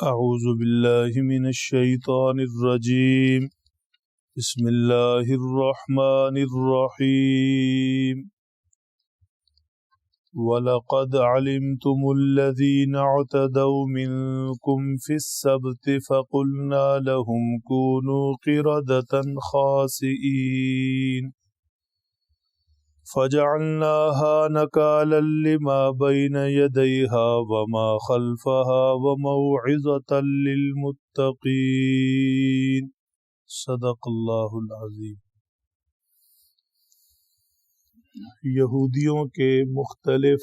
أعوذ بالله من الشيطان الرجيم. بسم الله الرحمن الرحيم. ولقد علمتم الذين اعتدوا منكم في السبت فقلنا لهم كونوا قردة خاسئين. فجعلناها نكالا لما بين يديها وما خلفها وموعظة للمتقين صدق اللہ العظیم۔ یہودیوں کے مختلف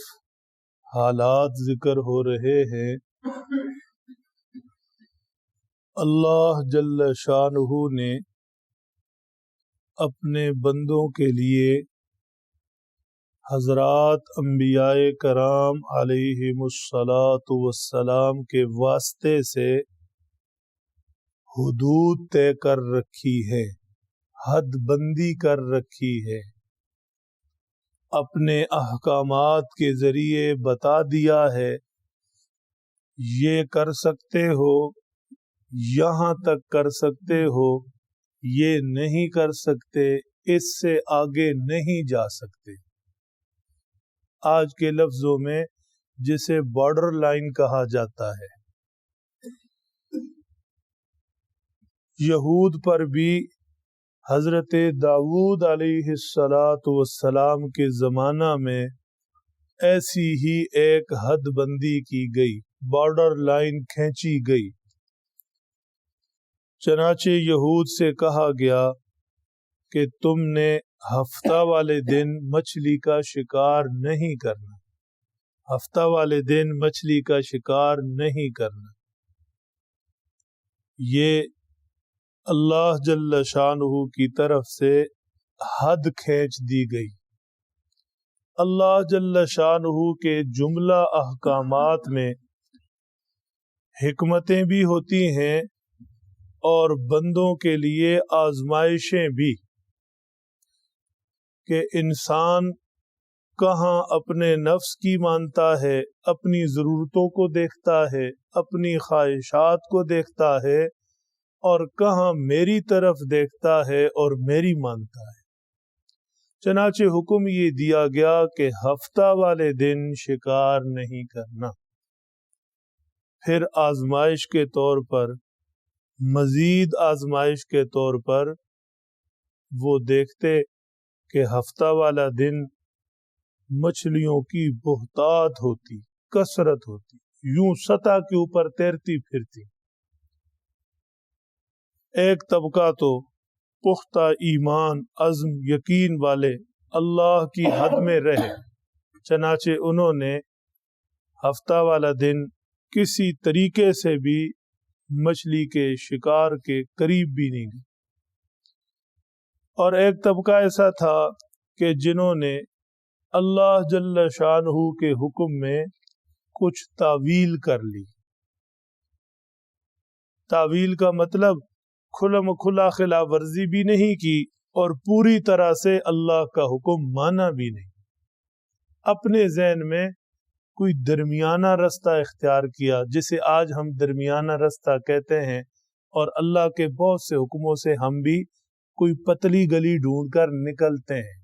حالات ذکر ہو رہے ہیں۔ اللہ جل شانہ نے اپنے بندوں کے لیے حضرات انبیاء کرام علیہ مسلاۃ وسلام کے واسطے سے حدود طے کر رکھی ہے، حد بندی کر رکھی ہے۔ اپنے احکامات کے ذریعے بتا دیا ہے، یہ کر سکتے ہو، یہاں تک کر سکتے ہو، یہ نہیں کر سکتے، اس سے آگے نہیں جا سکتے۔ آج کے لفظوں میں جسے بارڈر لائن کہا جاتا ہے۔ یہود پر بھی حضرت داود علیہ السلاۃ والسلام کے زمانہ میں ایسی ہی ایک حد بندی کی گئی بارڈر لائن کھینچی گئی۔ چنانچہ یہود سے کہا گیا کہ تم نے ہفتہ والے دن مچھلی کا شکار نہیں کرنا۔ ہفتہ والے دن مچھلی کا شکار نہیں کرنا۔ یہ اللہ جل شاہ کی طرف سے حد کھینچ دی گئی۔ اللہ جل شاہ کے جملہ احکامات میں حکمتیں بھی ہوتی ہیں اور بندوں کے لیے آزمائشیں بھی۔ کہ انسان کہاں اپنے نفس کی مانتا ہے، اپنی ضرورتوں کو دیکھتا ہے، اپنی خواہشات کو دیکھتا ہے، اور کہاں میری طرف دیکھتا ہے اور میری مانتا ہے۔ چنانچہ حکم یہ دیا گیا کہ ہفتہ والے دن شکار نہیں کرنا۔ پھر آزمائش کے طور پر، مزید آزمائش کے طور پر وہ دیکھتے کہ ہفتہ والا دن مچھلیوں کی بہتات ہوتی، کثرت ہوتی، یوں سطح کے اوپر تیرتی پھرتی۔ ایک طبقہ تو پختہ ایمان، عزم، یقین والے اللہ کی حد میں رہے۔ چنانچہ انہوں نے ہفتہ والا دن کسی طریقے سے بھی مچھلی کے شکار کے قریب بھی نہیں۔ گئی اور ایک طبقہ ایسا تھا کہ جنہوں نے اللہ جل شاہ کے حکم میں کچھ تعویل کر لی۔ تعویل کا مطلب کھلم کھلا خلا ورزی بھی نہیں کی اور پوری طرح سے اللہ کا حکم مانا بھی نہیں۔ اپنے ذہن میں کوئی درمیانہ رستہ اختیار کیا جسے آج ہم درمیانہ رستہ کہتے ہیں اور اللہ کے بہت سے حکموں سے ہم بھی کوئی پتلی گلی ڈھونڈ کر نکلتے ہیں،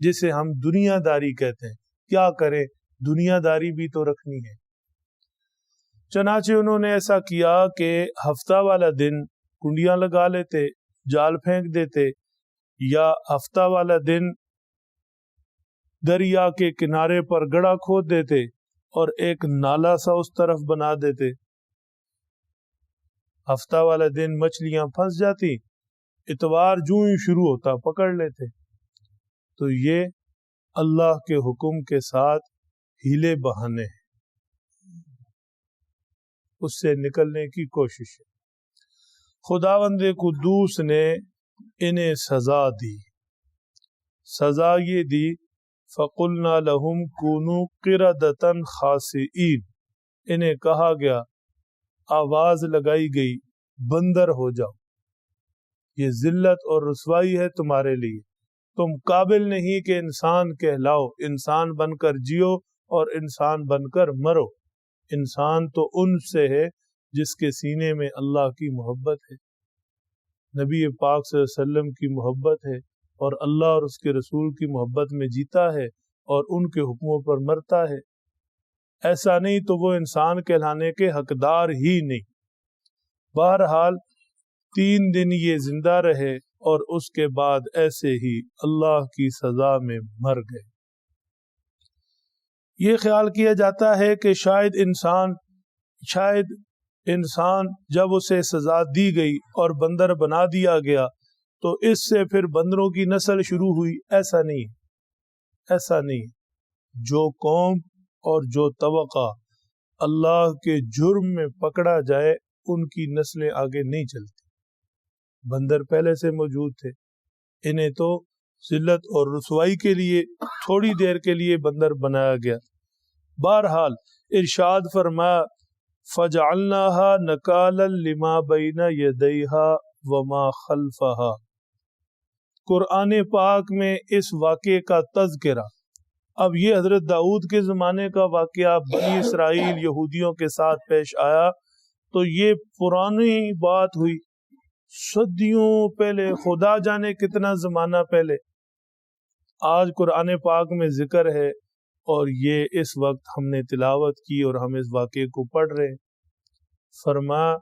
جسے ہم دنیا داری کہتے ہیں۔ کیا کریں دنیا داری بھی تو رکھنی ہے۔ چنانچہ انہوں نے ایسا کیا کہ ہفتہ والا دن کنڈیاں لگا لیتے، جال پھینک دیتے، یا ہفتہ والا دن دریا کے کنارے پر گڑا کھود دیتے اور ایک نالا سا اس طرف بنا دیتے۔ ہفتہ والا دن مچھلیاں پھنس جاتی اتوار جو ہی شروع ہوتا، پکڑ لیتے۔ تو یہ اللہ کے حکم کے ساتھ ہیلے بہانے ہیں۔ اس سے نکلنے کی کوشش ہے۔ خدا بند قدوس نے انہیں سزا دی۔ سزا یہ دی، فقلنا لہم کونو قردتن خاصین انہیں کہا گیا، آواز لگائی گئی، بندر ہو جاؤ۔ یہ ذلت اور رسوائی ہے تمہارے لیے۔ تم قابل نہیں کہ انسان کہلاؤ، انسان بن کر جیو اور انسان بن کر مرو۔ انسان تو ان سے ہے جس کے سینے میں اللہ کی محبت ہے۔ نبی پاک صلی اللہ علیہ وسلم کی محبت ہے اور اللہ اور اس کے رسول کی محبت میں جیتا ہے اور ان کے حکموں پر مرتا ہے۔ ایسا نہیں تو وہ انسان کہلانے کے حقدار ہی نہیں۔ بہرحال تین دن یہ زندہ رہے اور اس کے بعد ایسے ہی اللہ کی سزا میں مر گئے۔ یہ خیال کیا جاتا ہے کہ شاید انسان شاید انسان جب اسے سزا دی گئی اور بندر بنا دیا گیا تو اس سے پھر بندروں کی نسل شروع ہوئی۔ ایسا نہیں ایسا نہیں۔ جو قوم اور جو توقع اللہ کے جرم میں پکڑا جائے، ان کی نسلیں آگے نہیں چلتی۔ بندر پہلے سے موجود تھے۔ انہیں تو ذلت اور رسوائی کے لیے تھوڑی دیر کے لیے بندر بنایا گیا۔ بہرحال ارشاد فرمایا فجعلناها نکالا لما بین یدیہا وما خلفہا۔ قرآن پاک میں اس واقعے کا تذکرہ۔ اب یہ حضرت داؤد کے زمانے کا واقعہ بنی اسرائیل یہودیوں کے ساتھ پیش آیا تو یہ پرانی بات ہوئی۔ صدیوں پہلے، خدا جانے کتنا زمانہ پہلے۔ آج قرآن پاک میں ذکر ہے اور یہ اس وقت ہم نے تلاوت کی اور ہم اس واقعے کو پڑھ رہے ہیں۔ فرما،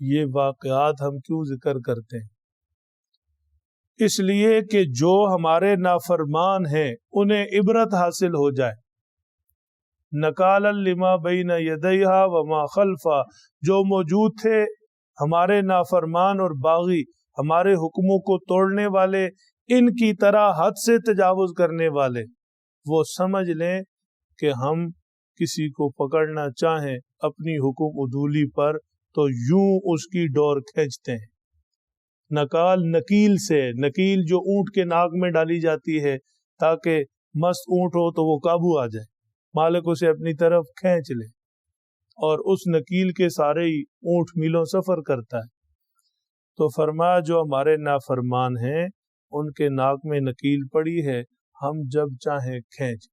یہ واقعات ہم کیوں ذکر کرتے ہیں؟ اس لیے کہ جو ہمارے نافرمان ہیں، انہیں عبرت حاصل ہو جائے۔ نکال الما بین یدیہ وما خلفا، جو موجود تھے ہمارے نافرمان اور باغی، ہمارے حکموں کو توڑنے والے، ان کی طرح حد سے تجاوز کرنے والے۔ وہ سمجھ لیں کہ ہم کسی کو پکڑنا چاہیں اپنی حکم ادولی پر تو یوں اس کی ڈور کھینچتے ہیں۔ نکال نکیل سے، نکیل جو اونٹ کے ناک میں ڈالی جاتی ہے تاکہ مست اونٹ ہو تو وہ قابو آ جائے۔ مالک اسے اپنی طرف کھینچ لے۔ اور اس نکیل کے سارے ہی اونٹ میلوں سفر کرتا ہے۔ تو فرمایا جو ہمارے نافرمان ہیں، ان کے ناک میں نکیل پڑی ہے، ہم جب چاہیں کھینچ۔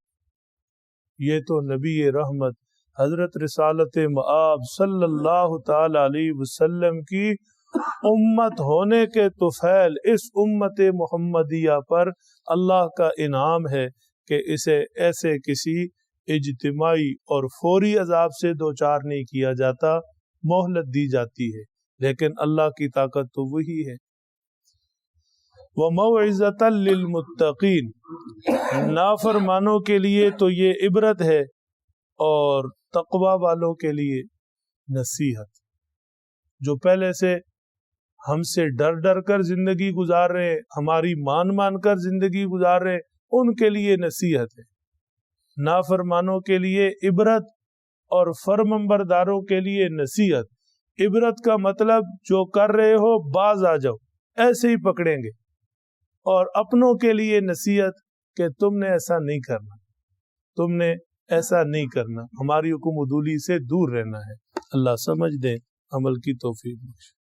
یہ تو نبی رحمت، حضرت رسالت معاب صلی اللہ تعالی علیہ وسلم کی امت ہونے کے توفیل اس امت محمدیہ پر اللہ کا انعام ہے کہ اسے ایسے کسی اجتماعی اور فوری عذاب سے دو چار نہیں کیا جاتا، مہلت دی جاتی ہے، لیکن اللہ کی طاقت تو وہی ہے۔ وہ معزت للمتقین، نافرمانوں کے لیے تو یہ عبرت ہے اور تقوا والوں کے لیے نصیحت۔ جو پہلے سے ہم سے ڈر ڈر کر زندگی گزار رہے، ہماری مان مان کر زندگی گزار رہے، ان کے لیے نصیحت ہے۔ نافرمانوں کے لیے عبرت اور فرمبرداروں کے لیے نصیحت۔ عبرت کا مطلب جو کر رہے ہو باز آ جاؤ، ایسے ہی پکڑیں گے۔ اور اپنوں کے لیے نصیحت کہ تم نے ایسا نہیں کرنا۔ تم نے ایسا نہیں کرنا۔ ہماری حکم عدولی سے دور رہنا ہے۔ اللہ سمجھ دے، عمل کی توفیق بخش